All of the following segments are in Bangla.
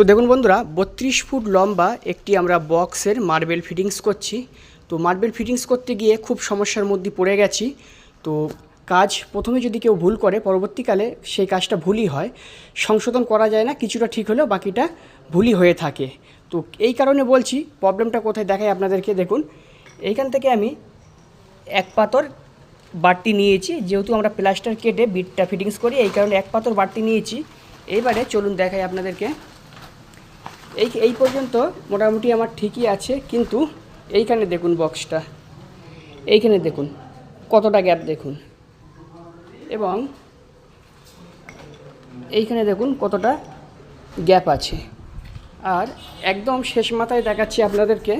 তো দেখুন বন্ধুরা, বত্রিশ ফুট লম্বা একটি আমরা বক্সের মার্বেল ফিটিংস করছি। তো মার্বেল ফিটিংস করতে গিয়ে খুব সমস্যার মধ্যে পড়ে গেছি। তো কাজ প্রথমে যদি কেউ ভুল করে, পরবর্তীকালে সেই কাজটা ভুলই হয়। সংশোধন করা যায় না, কিছুটা ঠিক হলেও বাকিটা ভুলই হয়ে থাকে। তো এই কারণে বলছি, প্রবলেমটা কোথায় দেখায় আপনাদেরকে দেখুন। এইখান থেকে আমি এক পাতর বাড়তি নিয়েছি, যেহেতু আমরা প্লাস্টার কেটে বিটটা ফিটিংস করি, এই কারণে এক পাতর বাড়তি নিয়েছি। এইবারে চলুন দেখাই আপনাদেরকে। এই এই পর্যন্ত মোটামুটি আমার ঠিকই আছে, কিন্তু এইখানে দেখুন বক্সটা এইখানে দেখুন, কতটা গ্যাপ দেখুন। এবং এইখানে দেখুন কতটা গ্যাপ আছে। আর একদম শেষ মাথায় দেখাচ্ছি আপনাদেরকে,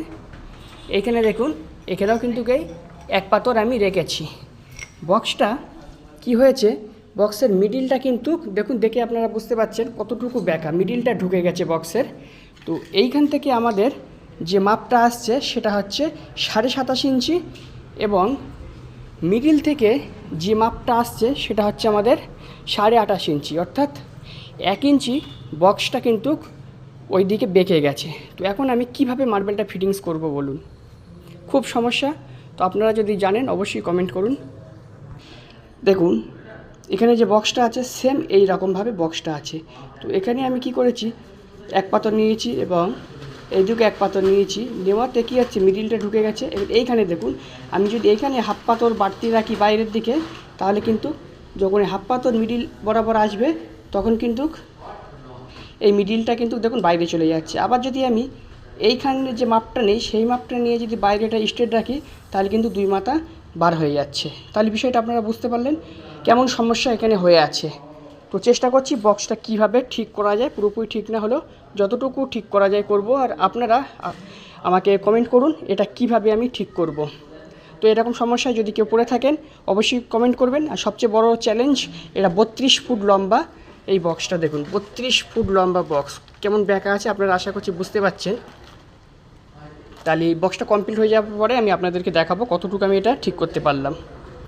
এইখানে দেখুন, এখানেও কিন্তু এই এক পাতর আমি রেখেছি। বক্সটা কি হয়েছে? বক্সের মিডিলটা কিন্তু দেখুন, দেখে আপনারা বুঝতে পারছেন কতটুকু ব্যাকা মিডিলটা ঢুকে গেছে বক্সের তো এইখান থেকে আমাদের যে মাপটা আসছে সেটা হচ্ছে সাড়ে সাতাশ ইঞ্চি এবং মিডিল থেকে যে মাপটা আসছে সেটা হচ্ছে আমাদের সাড়ে আঠাশ ইঞ্চি। অর্থাৎ এক ইঞ্চি বক্সটা কিন্তু ওই দিকে বেঁকে গেছে। তো এখন আমি কীভাবে মার্বেলটা ফিটিংস করব বলুন? খুব সমস্যা। তো আপনারা যদি জানেন অবশ্যই কমেন্ট করুন। দেখুন, এখানে যে বক্সটা আছে সেম এই রকমভাবে বক্সটা আছে। তো এখানে আমি কি করেছি? এক পাতর নিয়েছি এবং এইদিকে এক পাতর নিয়েছি। নেওয়াতে কী হচ্ছে মিডিলটা ঢুকে গেছে। এইখানে দেখুন, আমি যদি এইখানে হাফ পাতর বাড়তি রাখি বাইরের দিকে, তাহলে কিন্তু যখন এই হাফ পাতর মিডিল বরাবর আসবে, তখন কিন্তু এই মিডিলটা কিন্তু দেখুন বাইরে চলে যাচ্ছে। আবার যদি আমি এইখানে যে মাপটা নেই, সেই মাপটা নিয়ে যদি বাইরেটা স্ট্রেট রাখি, তাহলে কিন্তু দুই মাথা বার হয়ে যাচ্ছে। তাহলে বিষয়টা আপনারা বুঝতে পারলেন, কেমন সমস্যা এখানে হয়ে আছে। তো চেষ্টা করছি বক্সটা কীভাবে ঠিক করা যায়, পুরোপুরি ঠিক না হলেও যতটুকু ঠিক করা যায় করব। আর আপনারা আমাকে কমেন্ট করুন, এটা কীভাবে আমি ঠিক করব। তো এরকম সমস্যায় যদি কেউ পড়ে থাকেন, অবশ্যই কমেন্ট করবেন। আর সবচেয়ে বড় চ্যালেঞ্জ এটা বত্রিশ ফুট লম্বা এই বক্সটা দেখুন। বত্রিশ ফুট লম্বা বক্স কেমন ব্যাকা আছে আপনারা আশা করছি বুঝতে পারছেন। তাহলে বক্সটা কমপ্লিট হয়ে যাওয়ার পরে আমি আপনাদেরকে দেখাবো কতটুকু আমি এটা ঠিক করতে পারলাম।